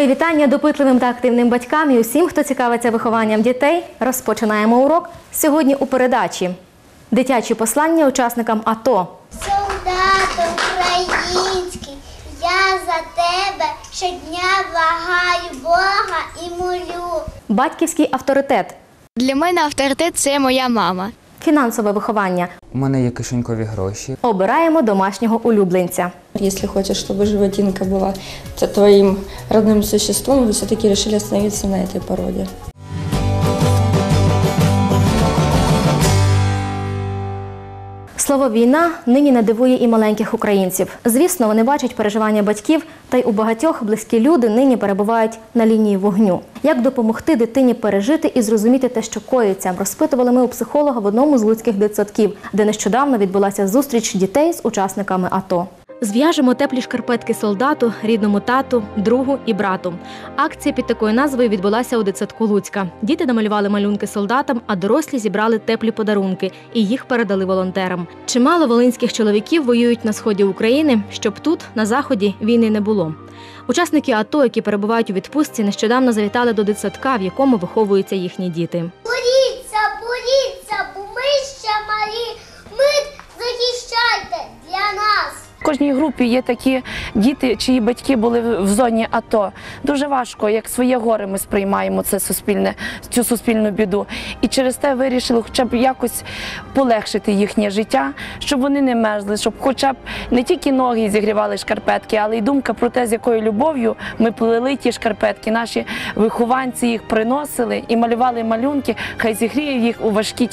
Мої вітання допитливим та активним батькам і усім, хто цікавиться вихованням дітей. Розпочинаємо урок сьогодні у передачі. Дитячі послання учасникам АТО. Солдат український, я за тебе щодня благаю Бога і молю. Батьківський авторитет, Для мене авторитет це моя мама фінансове виховання. У мене є кишенькові гроші. Обираємо домашнього улюбленця. Если хочешь, чтобы животинка была т- твоим родным существом, вы все-таки решили остановиться на этой породе. Слово війна нині не дивує і маленьких українців. Звісно, вони бачать переживання батьків, та й у багатьох близькі люди нині перебувають на лінії вогню. Як допомогти дитині пережити і зрозуміти те, що коїться, розпитували ми у психолога в одному з луцьких дитсадків, де нещодавно відбулася зустріч дітей з учасниками АТО. Зв'яжемо теплі шкарпетки солдату, рідному тату, другу і брату. Акція під такою назвою відбулася у дитсадку Луцька. Діти намалювали малюнки солдатам, а дорослі зібрали теплі подарунки і їх передали волонтерам. Чимало волинських чоловіків воюють на сході України, щоб тут, на заході, війни не було. Учасники АТО, які перебувають у відпустці, нещодавно завітали до дитсадка, в якому виховуються їхні діти. Боріться, боріться, бо ми ще малі. Ми захищайте для нас. В кожній групі є такі діти, чиї батьки були в зоні АТО. Дуже важко, як своє горе ми сприймаємо це суспільне, цю суспільну біду. І через те вирішили хоча б якось полегшити їхнє життя, щоб вони не мерзли, щоб хоча б не тільки ноги зігрівали шкарпетки, але й думка про те, з якою любов'ю ми плели ті шкарпетки. Наші вихованці їх приносили і малювали малюнки, хай зігріє їх у важкі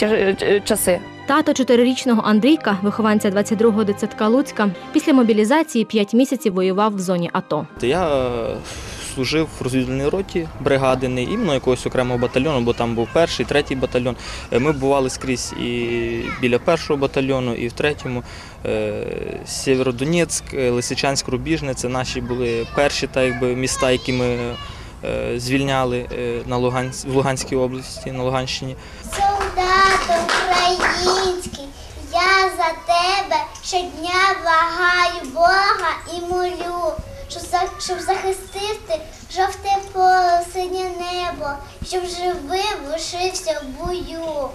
часи. Тато чотирирічного Андрійка, вихованця 22-го дитсадка Луцька, після мобілізації 5 місяців воював в зоні АТО. Я е, служив в розвідувальній роті бригади, не іменно якогось окремого батальйону, бо там був перший, третій батальйон. Е, Ми бували скрізь і біля першого батальйону, і в третьому. Е, Сєвєродонецьк, Лисичанськ, Рубіжне це наші були перші так, якби, міста, які ми звільняли на Лугансь... в Луганській області, на Луганщині. Солдат український, я за тебе щодня благаю Бога і молю, щоб, захистити жовте поле, синє небо, щоб живим лишився в бою.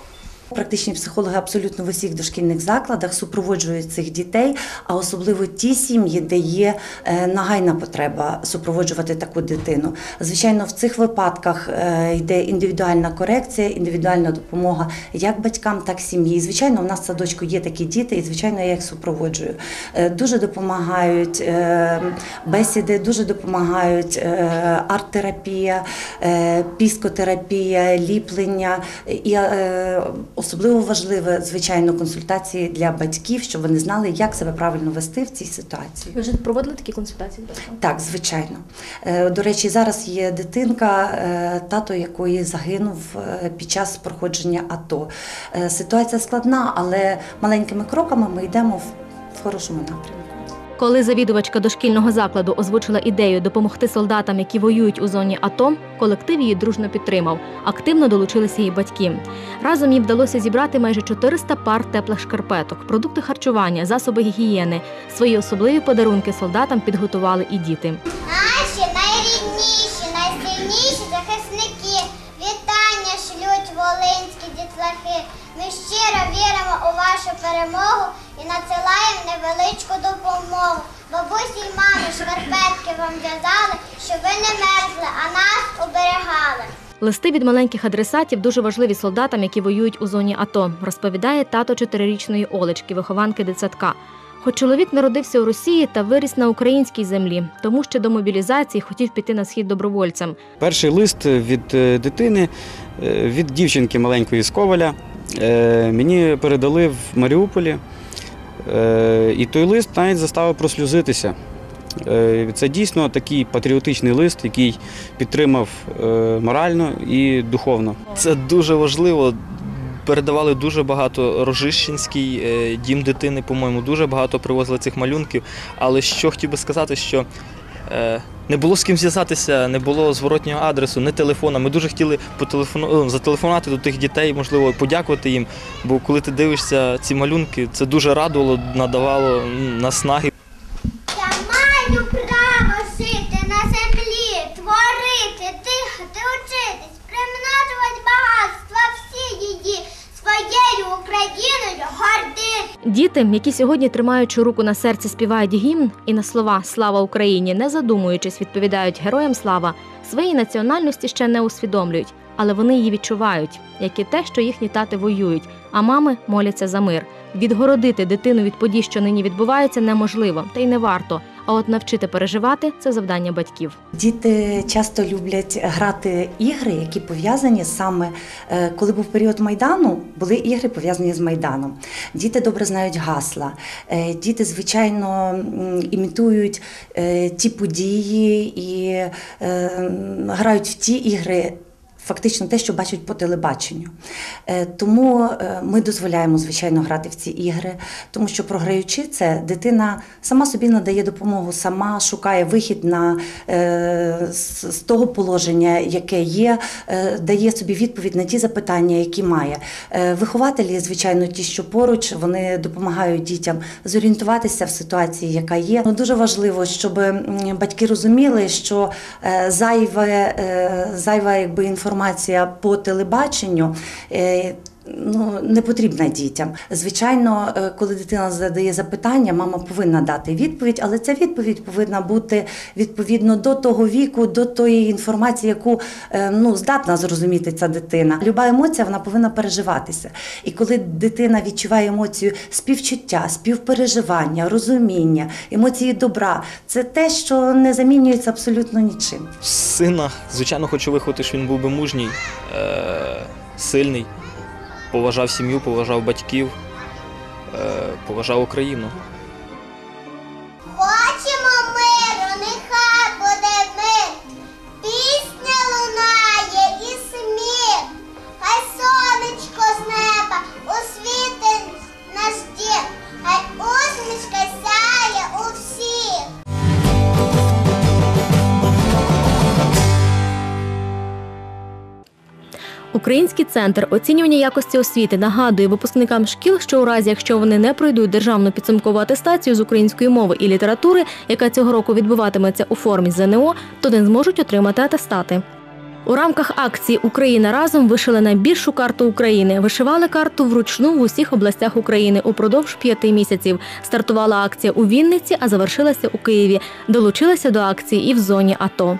Практичні психологи абсолютно в усіх дошкільних закладах супроводжують цих дітей, а особливо ті сім'ї, де є е, нагайна потреба супроводжувати таку дитину. Звичайно, в цих випадках е, йде індивідуальна корекція, індивідуальна допомога як батькам, так і сім'ї. Звичайно, у нас в садочку є такі діти, і звичайно, я їх супроводжую. Е, Дуже допомагають бесіди, дуже допомагають арт-терапія, піскотерапія, ліплення і особливо важливе, звичайно, консультації для батьків, щоб вони знали, як себе правильно вести в цій ситуації. Ви вже проводили такі консультації? Так, звичайно. Е, До речі, зараз є дитинка, е, тато якої загинув е, під час проходження АТО. Ситуація складна, але маленькими кроками ми йдемо в хорошому напрямку. Коли завідувачка дошкільного закладу озвучила ідею допомогти солдатам, які воюють у зоні АТО, колектив її дружно підтримав. Активно долучилися її батьки. Разом їй вдалося зібрати майже 400 пар теплих шкарпеток, продукти харчування, засоби гігієни. Свої особливі подарунки солдатам підготували і діти. Наші найрідніші, найсильніші захисники. Вітання шлють волинські дітлахи. Ми щиро віримо у вашу перемогу і надсилаємо невеличку допомогу. Бабусі й мамі шкарпетки вам в'язали, щоб ви не мерзли, а нас оберегали. Листи від маленьких адресатів дуже важливі солдатам, які воюють у зоні АТО, розповідає тато чотирирічної Олечки, вихованки дитсадка. Хоч чоловік народився у Росії та виріс на українській землі, тому ще до мобілізації хотів піти на схід добровольцем. Перший лист від е, дитини, е, від дівчинки маленької з Коваля, мені передали в Маріуполі. Е, І той лист навіть заставив прослюзитися. Е, Це дійсно такий патріотичний лист, який підтримав е, морально і духовно. Це дуже важливо. Передавали дуже багато Рожищенський е, дім дитини, по-моєму, дуже багато привозили цих малюнків. Але що хотів би сказати, що е, не було з ким зв'язатися, не було зворотнього адресу, не телефона. Ми дуже хотіли потелефону... зателефонувати до тих дітей, можливо, подякувати їм. Бо коли ти дивишся ці малюнки, це дуже радувало, надавало наснаги. Я маю право жити на землі, творити Діти, які сьогодні тримаючи руку на серці, співають гімн і на слова Слава Україні, не задумуючись, відповідають героям слава, своєї національності ще не усвідомлюють, але вони її відчувають, як і те, що їхні тати воюють, а мами моляться за мир. Відгородити дитину від подій, що нині відбувається, неможливо, та й не варто. А от навчити переживати це завдання батьків. Діти часто люблять грати ігри, які пов'язані саме е, коли був період майдану, були ігри пов'язані з майданом. Діти добре знають гасла. Е, Діти, звичайно, імітують е, ті події і грають в ті ігри. Фактично те, що бачать по телебаченню. Е, Тому е, ми дозволяємо, звичайно, грати в ці ігри, тому що програючи це, дитина сама собі надає допомогу, сама шукає вихід на, е, з, того положення, яке є, дає собі відповідь на ті запитання, які має. Вихователі, звичайно, ті, що поруч, вони допомагають дітям зорієнтуватися в ситуації, яка є. Ну, дуже важливо, щоб батьки розуміли, що зайве, зайва якби, інформація по телебаченню. Ну, не потрібна дітям. Звичайно, е, коли дитина задає запитання, мама повинна дати відповідь, але ця відповідь повинна бути відповідно до того віку, до тої інформації, яку е, ну, здатна зрозуміти ця дитина. Люба емоція вона повинна переживатися. І коли дитина відчуває емоцію співчуття, співпереживання, розуміння, емоції добра, це те, що не замінюється абсолютно нічим. Сина, звичайно, хочу виховати, що він був би мужній, е- сильний, поважав сім'ю, поважав батьків, е- поважав Україну. Український центр оцінювання якості освіти нагадує випускникам шкіл, що у разі, якщо вони не пройдуть державну підсумкову атестацію з української мови і літератури, яка цього року відбуватиметься у формі ЗНО, то не зможуть отримати атестати. У рамках акції Україна разом вишили найбільшу карту України. Вишивали карту вручну в усіх областях України упродовж п'яти місяців. Стартувала акція у Вінниці, а завершилася у Києві. Долучилися до акції і в зоні АТО.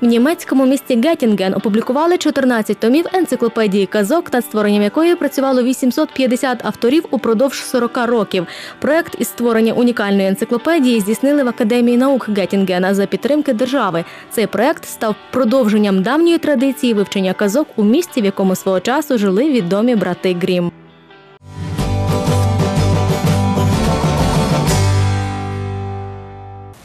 В німецькому місті Геттінген опублікували 14 томів енциклопедії казок, над створенням якої працювало 850 авторів упродовж 40 років. Проект із створення унікальної енциклопедії здійснили в Академії наук Геттінгена за підтримки держави. Цей проект став продовженням давньої традиції вивчення казок у місті, в якому свого часу жили відомі брати Грім.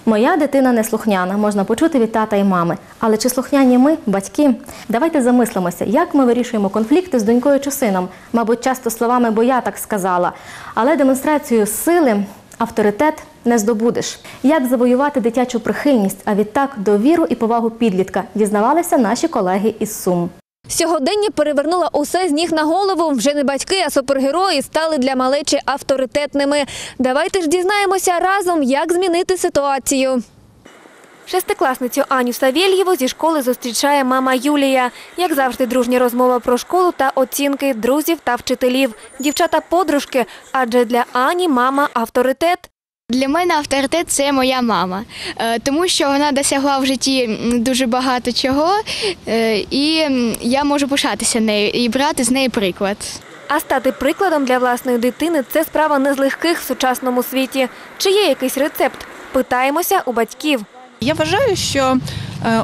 Моя дитина не слухняна, можна почути від тата і мами. Але чи слухняні ми, батьки? Давайте замислимося, як ми вирішуємо конфлікти з донькою чи сином. Мабуть, часто словами, бо я так сказала. Але демонстрацією сили, авторитет не здобудеш. Як завоювати дитячу прихильність, а відтак довіру і повагу підлітка, дізнавалися наші колеги із Сум. Сьогодення перевернула усе з ніг на голову. Вже не батьки, а супергерої стали для малечі авторитетними. Давайте ж дізнаємося разом, як змінити ситуацію. Шестикласницю Аню Савєльєву зі школи зустрічає мама Юлія. Як завжди, дружня розмова про школу та оцінки друзів та вчителів. Дівчата подружки, адже для Ані мама авторитет. Для мене авторитет це моя мама, Е, тому що вона досягла в житті дуже багато чого, е, і я можу пишатися нею і брати з неї приклад. А стати прикладом для власної дитини це справа не з легких в сучасному світі. Чи є якийсь рецепт? Питаємося у батьків. Я вважаю, що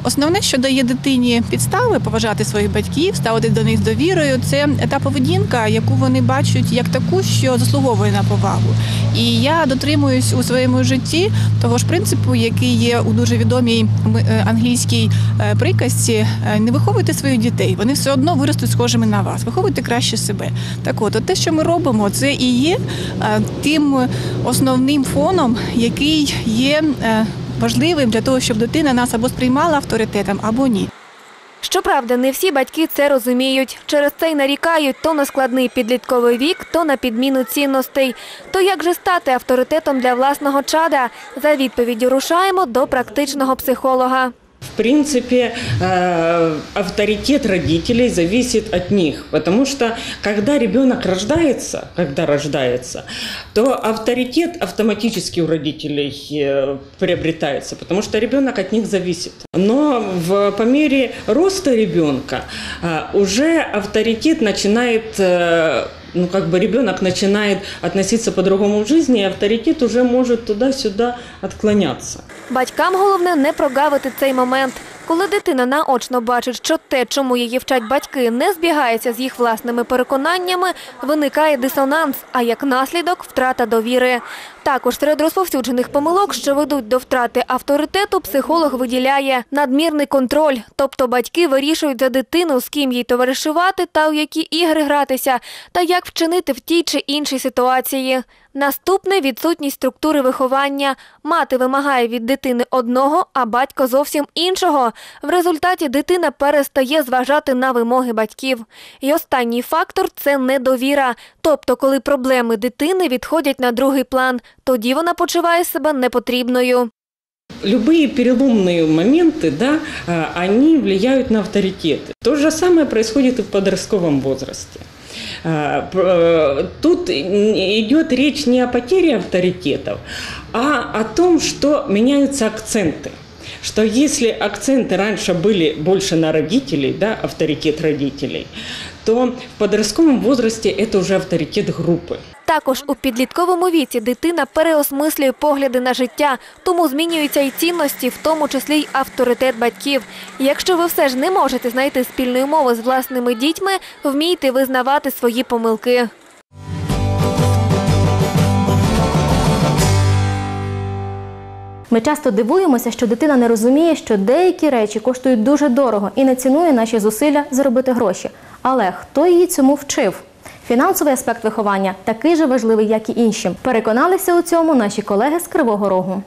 основне, що дає дитині підстави поважати своїх батьків, ставити до них з довірою, це та поведінка, яку вони бачать як таку, що заслуговує на повагу. І я дотримуюсь у своєму житті того ж принципу, який є у дуже відомій е, англійській е, приказці: е, не виховуйте своїх дітей, вони все одно виростуть схожими на вас. Виховуйте краще себе. Так от, от те, що ми робимо, це і є е, тим основним фоном, який є. Важливим для того, щоб дитина нас або сприймала авторитетом, або ні. Щоправда, не всі батьки це розуміють. Через це й нарікають то на складний підлітковий вік, то на підміну цінностей. То як же стати авторитетом для власного чада? За відповіддю рушаємо до практичного психолога. В принципе, э, авторитет родителей зависит от них, потому что когда ребенок рождается, когда рождается, то авторитет автоматически у родителей э, приобретается, потому что ребенок от них зависит. Но в, по мере роста ребенка э, уже авторитет начинает ну, как бы ребенок начинает относиться по-другому в жизни, и авторитет уже может туда-сюда отклоняться. Батькам головне не прогавити цей момент. Коли дитина наочно бачить, що те, чому її вчать батьки, не збігається з їх власними переконаннями, виникає дисонанс, а як наслідок втрата довіри. Також серед розповсюджених помилок, що ведуть до втрати авторитету, психолог виділяє надмірний контроль, тобто батьки вирішують за дитину, з ким їй товаришувати та у які ігри гратися, та як вчинити в тій чи іншій ситуації. Наступне відсутність структури виховання. Мати вимагає від дитини одного, а батько зовсім іншого. В результаті дитина перестає зважати на вимоги батьків. І останній фактор це недовіра. Тобто, коли проблеми дитини відходять на другий план, тоді вона почуває себе непотрібною. Любые переломные моменты, да, а, они влияют на авторитет. То же самое происходит и в подростковом возрасте. А, п- э, Тут идет речь не о потере авторитетов, а о том, что меняются акценты. Что если акценты раньше были больше на родителей, да, авторитет родителей, то в подростковом возрасте это уже авторитет группы. Також у підлітковому віці дитина переосмислює погляди на життя, тому змінюються і цінності, в тому числі й авторитет батьків. Якщо ви все ж не можете знайти спільної мови з власними дітьми, вмійте визнавати свої помилки. Ми часто дивуємося, що дитина не розуміє, що деякі речі коштують дуже дорого і не цінує наші зусилля заробити гроші. Але хто її цьому вчив? Фінансовий аспект виховання такий же важливий, як і інші. Переконалися у цьому наші колеги з Кривого Рогу.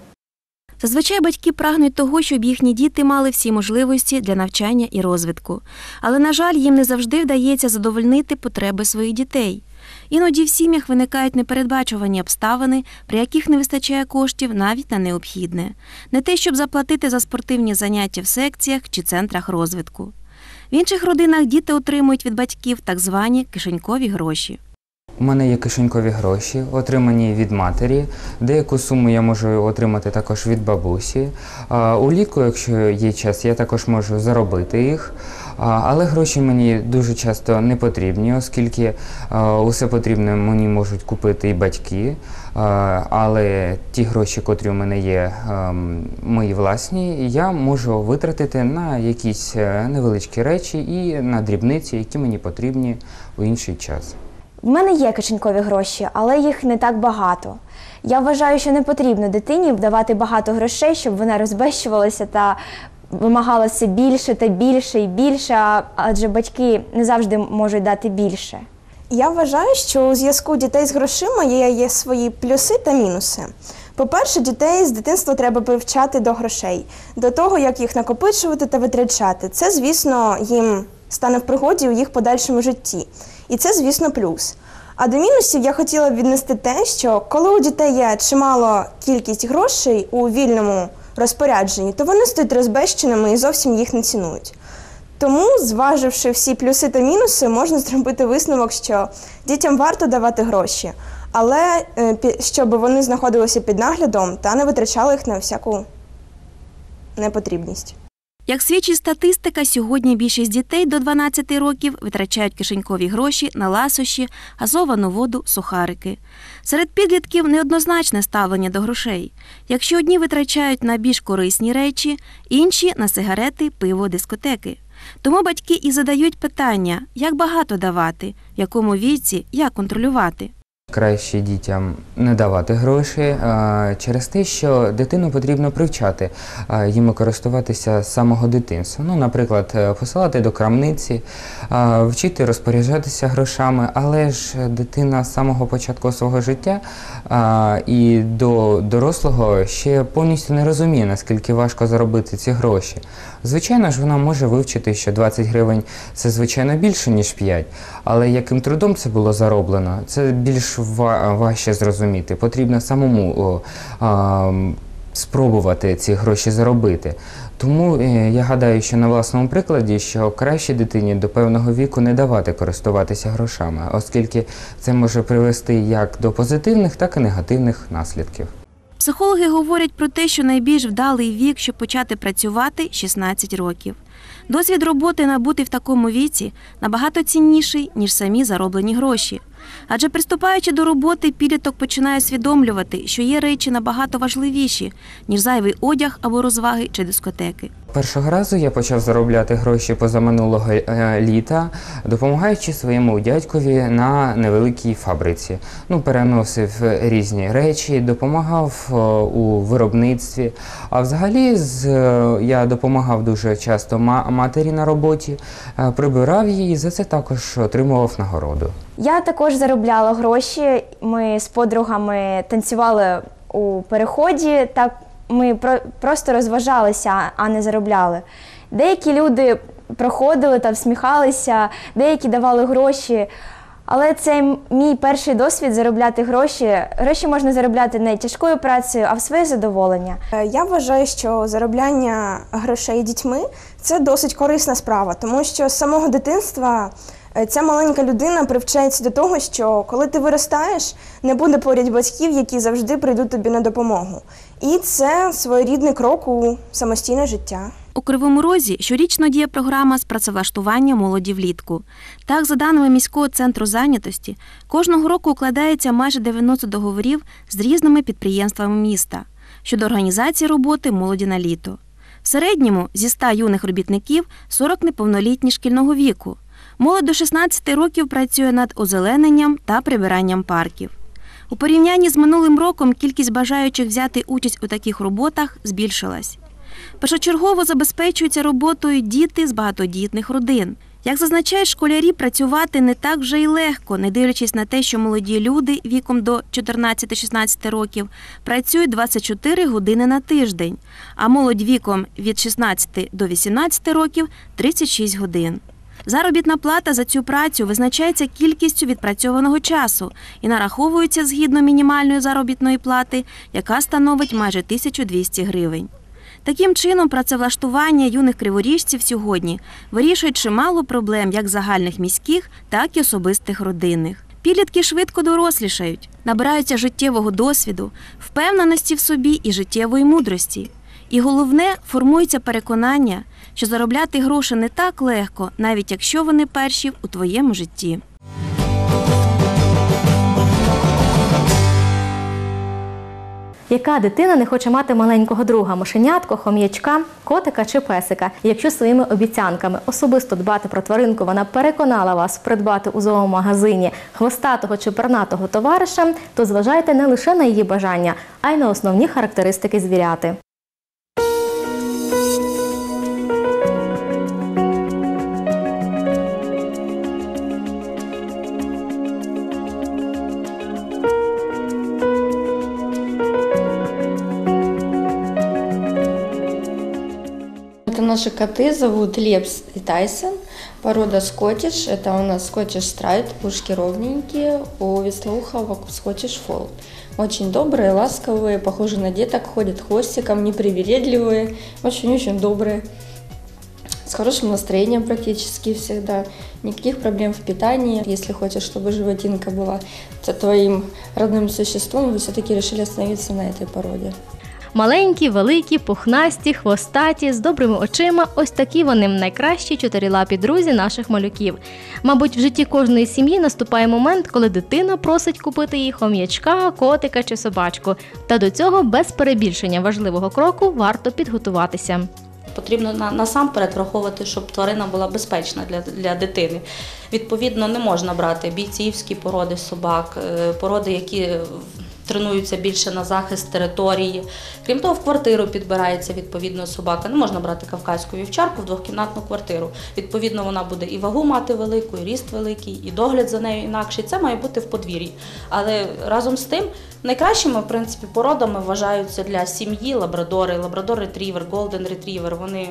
Зазвичай батьки прагнуть того, щоб їхні діти мали всі можливості для навчання і розвитку. Але, на жаль, їм не завжди вдається задовольнити потреби своїх дітей. Іноді в сім'ях виникають непередбачувані обставини, при яких не вистачає коштів навіть на необхідне, не те, щоб заплатити за спортивні заняття в секціях чи центрах розвитку. В інших родинах діти отримують від батьків так звані кишенькові гроші. У мене є кишенькові гроші, отримані від матері. Деяку суму я можу отримати також від бабусі. У ліку, якщо є час, я також можу заробити їх. Але гроші мені дуже часто не потрібні, оскільки усе потрібне мені можуть купити і батьки. Але ті гроші, котрі у мене є ем, мої власні, я можу витратити на якісь е, невеличкі речі і на дрібниці, які мені потрібні у інший час. В мене є кишенькові гроші, але їх не так багато. Я вважаю, що не потрібно дитині давати багато грошей, щоб вона розбещувалася та вимагала все більше та більше і більше, адже батьки не завжди можуть дати більше. Я вважаю, що у зв'язку дітей з грошима є, є свої плюси та мінуси. По-перше, дітей з дитинства треба привчати до грошей, до того, як їх накопичувати та витрачати. Це, звісно, їм стане в пригоді у їх подальшому житті. І це, звісно, плюс. А до мінусів я хотіла б віднести те, що коли у дітей є чимало кількість грошей у вільному розпорядженні, то вони стають розбещеними і зовсім їх не цінують. Тому, зваживши всі плюси та мінуси, можна зробити висновок, що дітям варто давати гроші, але е, щоб вони знаходилися під наглядом та не витрачали їх на всяку непотрібність. Як свідчить статистика, сьогодні більшість дітей до 12 років витрачають кишенькові гроші на ласощі, газовану воду, сухарики. Серед підлітків неоднозначне ставлення до грошей. Якщо одні витрачають на більш корисні речі, інші на сигарети, пиво, дискотеки. Тому батьки і задають питання, як багато давати, в якому віці, як контролювати. Краще дітям не давати гроші через те, що дитину потрібно привчати їм користуватися з самого дитинства. Ну, наприклад, е, посилати до крамниці, вчити розпоряджатися грошами, але ж дитина з самого початку свого життя і до дорослого ще повністю не розуміє, наскільки важко заробити ці гроші. Звичайно ж, вона може вивчити, що 20 гривень це звичайно більше, ніж 5, але яким трудом це було зароблено, це більш ва- важче зрозуміти. Потрібно самому спробувати ці гроші заробити. Тому е, я гадаю, що на власному прикладі, що краще дитині до певного віку не давати користуватися грошами, оскільки це може привести як до позитивних, так і негативних наслідків. Психологи говорять про те, що найбільш вдалий вік, щоб почати працювати 16 років. Досвід роботи набутий в такому віці набагато цінніший, ніж самі зароблені гроші. Адже приступаючи до роботи, підліток починає усвідомлювати, що є речі набагато важливіші, ніж зайвий одяг або розваги чи дискотеки. Першого разу я почав заробляти гроші позаминулого е, літа, допомагаючи своєму дядькові на невеликій фабриці. Ну, переносив різні речі, допомагав е, у виробництві. А взагалі з, е, я допомагав дуже часто матері на роботі, прибирав її, за це також отримував нагороду. Я також заробляла гроші. Ми з подругами танцювали у переході. Так ми про- просто розважалися, а не заробляли. Деякі люди проходили та всміхалися, деякі давали гроші. Але це мій перший досвід заробляти гроші. Гроші можна заробляти не тяжкою працею, а в своє задоволення. Е, Я вважаю, що заробляння грошей дітьми це досить корисна справа, тому що з самого дитинства ця маленька людина привчається до того, що коли ти виростаєш, не буде поряд батьків, які завжди прийдуть тобі на допомогу. І це своєрідний крок у самостійне життя. У Кривому Розі щорічно діє програма з працевлаштування молоді влітку. Так, за даними міського центру зайнятості, кожного року укладається майже 90 договорів з різними підприємствами міста щодо організації роботи молоді на літо. В середньому зі 100 юних робітників 40 неповнолітні шкільного віку. Молодь до 16 років працює над озелененням та прибиранням парків. У порівнянні з минулим роком кількість бажаючих взяти участь у таких роботах збільшилась. Першочергово забезпечуються роботою діти з багатодітних родин. Як зазначають школярі, працювати не так вже й легко, не дивлячись на те, що молоді люди віком до 14-16 років працюють 24 години на тиждень, а молодь віком від 16 до 18 років 36 годин. Заробітна плата за цю працю визначається кількістю відпрацьованого часу і нараховується згідно мінімальної заробітної плати, яка становить майже 1200 гривень. Таким чином, працевлаштування юних криворіжців сьогодні вирішує чимало проблем як загальних міських, так і особистих родинних. Підлітки швидко дорослішають, набираються життєвого досвіду, впевненості в собі і життєвої мудрості. І головне, формується переконання, що заробляти гроші не так легко, навіть якщо вони перші у твоєму житті. Яка дитина не хоче мати маленького друга, мишенятко, хом'ячка, котика чи песика? Якщо своїми обіцянками особисто дбати про тваринку, вона переконала вас придбати у зоомагазині хвостатого чи пернатого товариша, то зважайте не лише на її бажання, а й на основні характеристики звіряти. Наши коты, зовут Лепс и Тайсон. Порода скотиш, это у нас скотиш страйт, ушки ровненькие, у веслоухого скотиш фолд. Очень добрые, ласковые, похожи на деток, ходят хвостиком, непривередливые, очень-очень добрые. С хорошим настроением практически всегда. Никаких проблем в питании. Если хочешь, чтобы животинка была твоим родным существом, вы все-таки решили остановиться на этой породе. Маленькі, великі, пухнасті, хвостаті, з добрими очима ось такі вони найкращі чотирилапі друзі наших малюків. Мабуть, в житті кожної сім'ї наступає момент, коли дитина просить купити їй хом'ячка, котика чи собачку. Та до цього без перебільшення важливого кроку варто підготуватися. Потрібно на, насамперед враховувати, щоб тварина була безпечна для, для дитини. Відповідно, не можна брати бійцівські породи собак, е, породи, які тренуються більше на захист території. Крім того, в квартиру підбирається відповідно собака. Не можна брати кавказьку вівчарку в двохкімнатну квартиру. Відповідно, вона буде і вагу мати велику, і ріст великий, і догляд за нею інакший. Це має бути в подвір'ї. Але разом з тим найкращими в принципі породами вважаються для сім'ї лабрадори, лабрадор ретрівер, голден ретрівер. Вони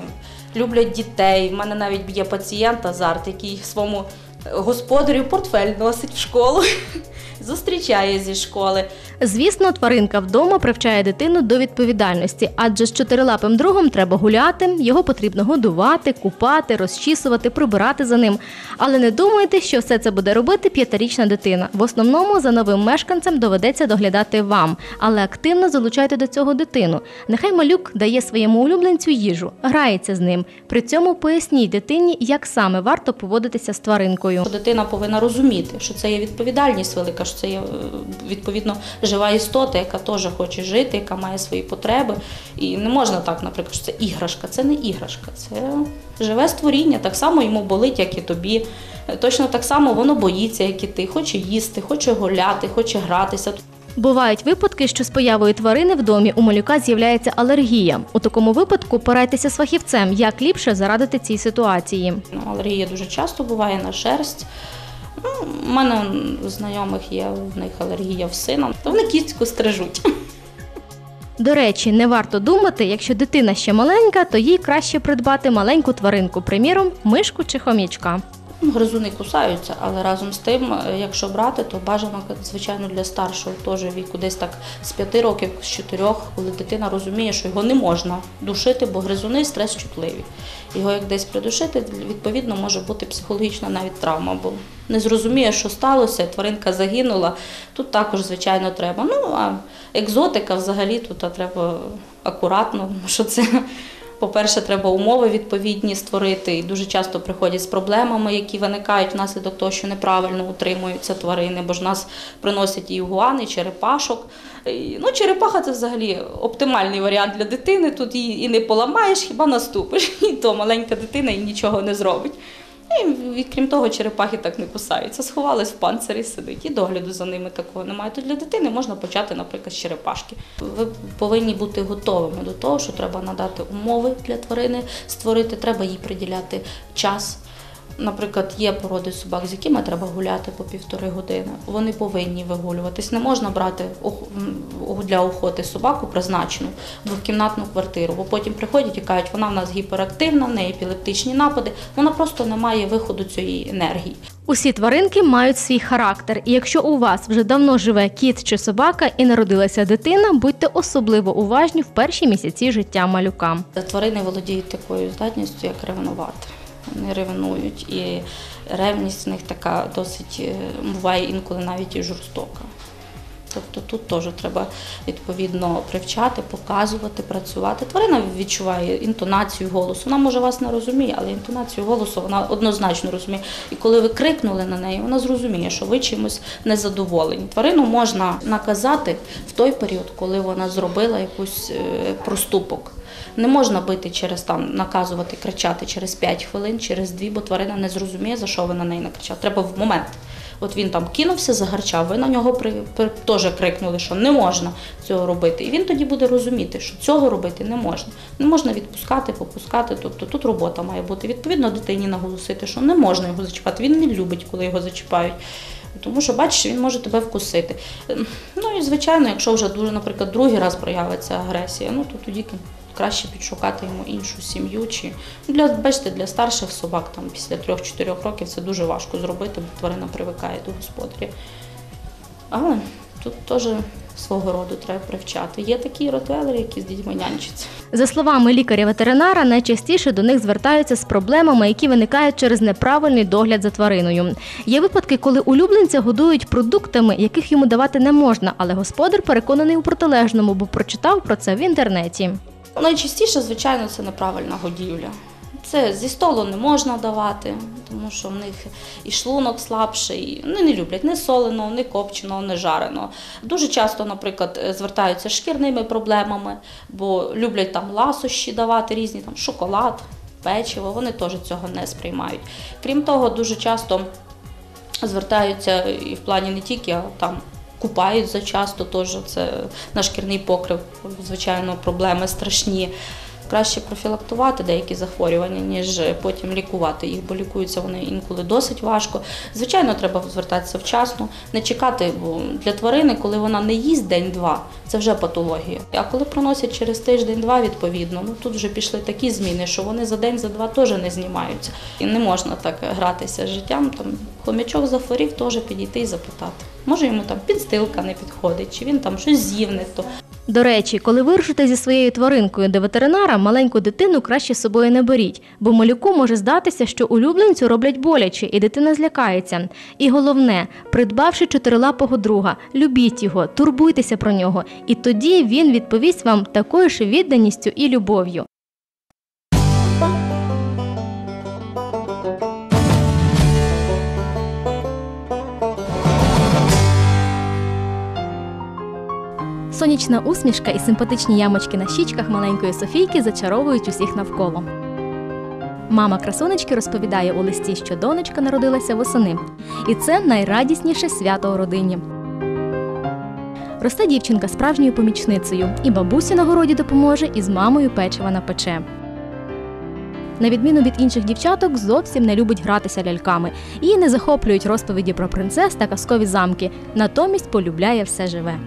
люблять дітей. У мене навіть є пацієнт Азарт, який своєму господарю портфель носить в школу, зустрічає зі школи. Звісно, тваринка вдома привчає дитину до відповідальності, адже з чотирилапим другом треба гуляти, його потрібно годувати, купати, розчісувати, прибирати за ним. Але не думайте, що все це буде робити п'ятирічна дитина. В основному за новим мешканцем доведеться доглядати вам, але активно залучайте до цього дитину. Нехай малюк дає своєму улюбленцю їжу, грається з ним. При цьому поясніть дитині, як саме варто поводитися з тваринкою. Дитина повинна розуміти, що це є відповідальність велика, що це є е, відповідно жива істота, яка теж хоче жити, яка має свої потреби. І не можна так, наприклад, що це іграшка. Це не іграшка, це живе створіння. Так само йому болить, як і тобі. Точно так само воно боїться, як і ти. Хоче їсти, хоче гуляти, хоче гратися. Бувають випадки, що з появою тварини в домі у малюка з'являється алергія. У такому випадку порадьтеся з фахівцем, як ліпше зарадити цій ситуації. Ну, алергія дуже часто буває на шерсть. Ну, у мене у знайомих є в них алергія в сина, то вони кістку стрижуть. До речі, не варто думати, якщо дитина ще маленька, то їй краще придбати маленьку тваринку, приміром, мишку чи хом'ячка. Ну, Гризуни кусаються, але разом з тим, е, якщо брати, то бажано, звичайно, для старшого теж віку, десь так з 5 років, з 4, коли дитина розуміє, що його не можна душити, бо гризуни стрес чутливі. Його як десь придушити, відповідно, може бути психологічна навіть травма, бо не зрозуміє, що сталося, тваринка загинула. Тут також, звичайно, треба. Ну, а екзотика взагалі тут треба акуратно, що це. По-перше, треба умови відповідні створити. І дуже часто приходять з проблемами, які виникають внаслідок того, що неправильно утримуються тварини, бо ж нас приносять і ігуани, і черепашок. Ну, черепаха це взагалі оптимальний варіант для дитини. Тут її і не поламаєш, хіба наступиш. І то маленька дитина і нічого не зробить. І, крім того, черепахи так не кусаються. Сховались в панцирі, сидить, і догляду за ними такого немає. То для дитини можна почати, наприклад, з черепашки. Ви повинні бути готовими до того, що треба надати умови для тварини, створити, треба їй приділяти час. Наприклад, є породи собак, з якими треба гуляти по півтори години. Вони повинні вигулюватись. Не можна брати для охоти собаку призначену двокімнатну квартиру, бо потім приходять і кажуть, вона в нас гіперактивна, в неї епілептичні напади. Вона просто не має виходу цієї енергії. Усі тваринки мають свій характер, і якщо у вас вже давно живе кіт чи собака і народилася дитина, будьте особливо уважні в перші місяці життя малюка. Тварини володіють такою здатністю, як ревнувати. Вони ревнують, і ревність в них така досить е, буває інколи навіть і жорстока. Тобто тут теж треба відповідно привчати, показувати, працювати. Тварина відчуває інтонацію голосу. Вона може вас не розуміє, але інтонацію голосу вона однозначно розуміє. І коли ви крикнули на неї, вона зрозуміє, що ви чимось незадоволені. Тварину можна наказати в той період, коли вона зробила якийсь проступок. Не можна бити через там, наказувати, кричати через 5 хвилин, через 2, бо тварина не зрозуміє, за що ви на неї накричали. Треба в момент. От він там кинувся, загарчав, ви на нього при, при, теж крикнули, що не можна цього робити. І він тоді буде розуміти, що цього робити не можна. Не можна відпускати, попускати. Тобто тут робота має бути. Відповідно, дитині наголосити, що не можна його зачіпати. Він не любить, коли його зачіпають. Тому що, бачиш, він може тебе вкусити. Ну і звичайно, якщо вже дуже, наприклад, другий раз проявиться агресія, ну то тоді краще підшукати йому іншу сім'ю. Чи ну, для бачите, для старших собак там після 3-4 років це дуже важко зробити, бо тварина привикає до господаря. Але тут теж свого роду треба привчати. Є такі ротвелери, які з дітьми нянчаться. За словами лікаря-ветеринара, найчастіше до них звертаються з проблемами, які виникають через неправильний догляд за твариною. Є випадки, коли улюбленця годують продуктами, яких йому давати не можна, але господар переконаний у протилежному, бо прочитав про це в інтернеті. Найчастіше, звичайно, це неправильна годівля. Це зі столу не можна давати, тому що в них і шлунок слабший. Вони не люблять ні соленого, ні копченого, ні жареного. Дуже часто, наприклад, звертаються з шкірними проблемами, бо люблять там ласощі давати різні, там шоколад, печиво. Вони теж цього не сприймають. Крім того, дуже часто звертаються і в плані не тільки а там. Купають зачасто, теж це на шкірний покрив, звичайно, проблеми страшні. краще профілактувати деякі захворювання, ніж потім лікувати їх, бо лікуються вони інколи досить важко. Звичайно, треба звертатися вчасно, не чекати бо для тварини, коли вона не їсть день-два, це вже патологія. А коли приносять через тиждень-два, відповідно, ну тут вже пішли такі зміни, що вони за день, за два теж не знімаються. І не можна так гратися життям. Там хомячок захворів, теж підійти і запитати. Може йому там підстилка не підходить, чи він там щось з'їв не то. До речі, коли вирушите зі своєю тваринкою до ветеринара, маленьку дитину краще з собою не беріть, бо малюку може здатися, що улюбленцю роблять боляче, і дитина злякається. І головне, придбавши чотирилапого друга, любіть його, турбуйтеся про нього, і тоді він відповість вам такою ж відданістю і любов'ю. Сонячна усмішка і симпатичні ямочки на щічках маленької Софійки зачаровують усіх навколо. Мама красунечки розповідає у листі, що донечка народилася восени. І це найрадісніше свято у родині. Росте дівчинка справжньою помічницею, і бабусі на городі допоможе, і з мамою печива напече. На відміну від інших дівчаток, зовсім не любить гратися ляльками. Її не захоплюють розповіді про принцес та казкові замки. Натомість полюбляє все живе.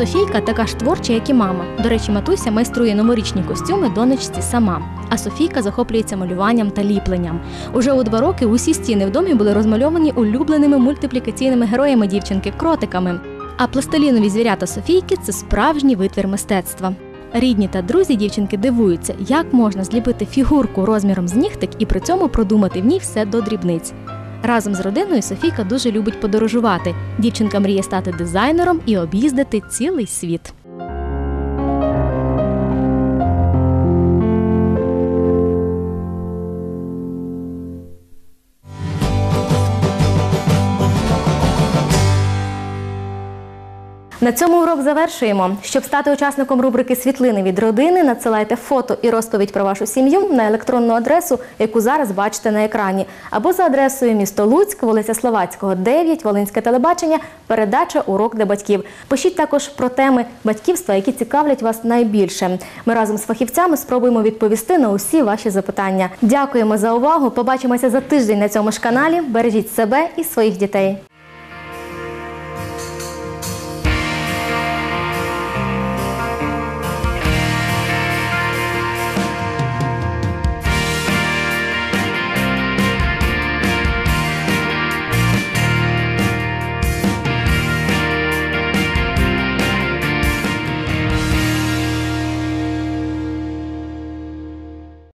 Софійка така ж творча, як і мама. До речі, матуся майструє новорічні костюми донечці сама. А Софійка захоплюється малюванням та ліпленням. Уже у два роки усі стіни в домі були розмальовані улюбленими мультиплікаційними героями дівчинки кротиками. А пластилінові звірята Софійки це справжній витвір мистецтва. Рідні та друзі дівчинки дивуються, як можна зліпити фігурку розміром з нігтик і при цьому продумати в ній все до дрібниць. Разом з родиною Софійка дуже любить подорожувати. Дівчинка мріє стати дизайнером і об'їздити цілий світ. На цьому урок завершуємо. Щоб стати учасником рубрики Світлини від родини, надсилайте фото і розповідь про вашу сім'ю на електронну адресу, яку зараз бачите на екрані, або за адресою місто Луцьк, вулиця Словацького, 9, Волинське телебачення, передача Урок для батьків. Пишіть також про теми батьківства, які цікавлять вас найбільше. Ми разом з фахівцями спробуємо відповісти на усі ваші запитання. Дякуємо за увагу. Побачимося за тиждень на цьому ж каналі. Бережіть себе і своїх дітей.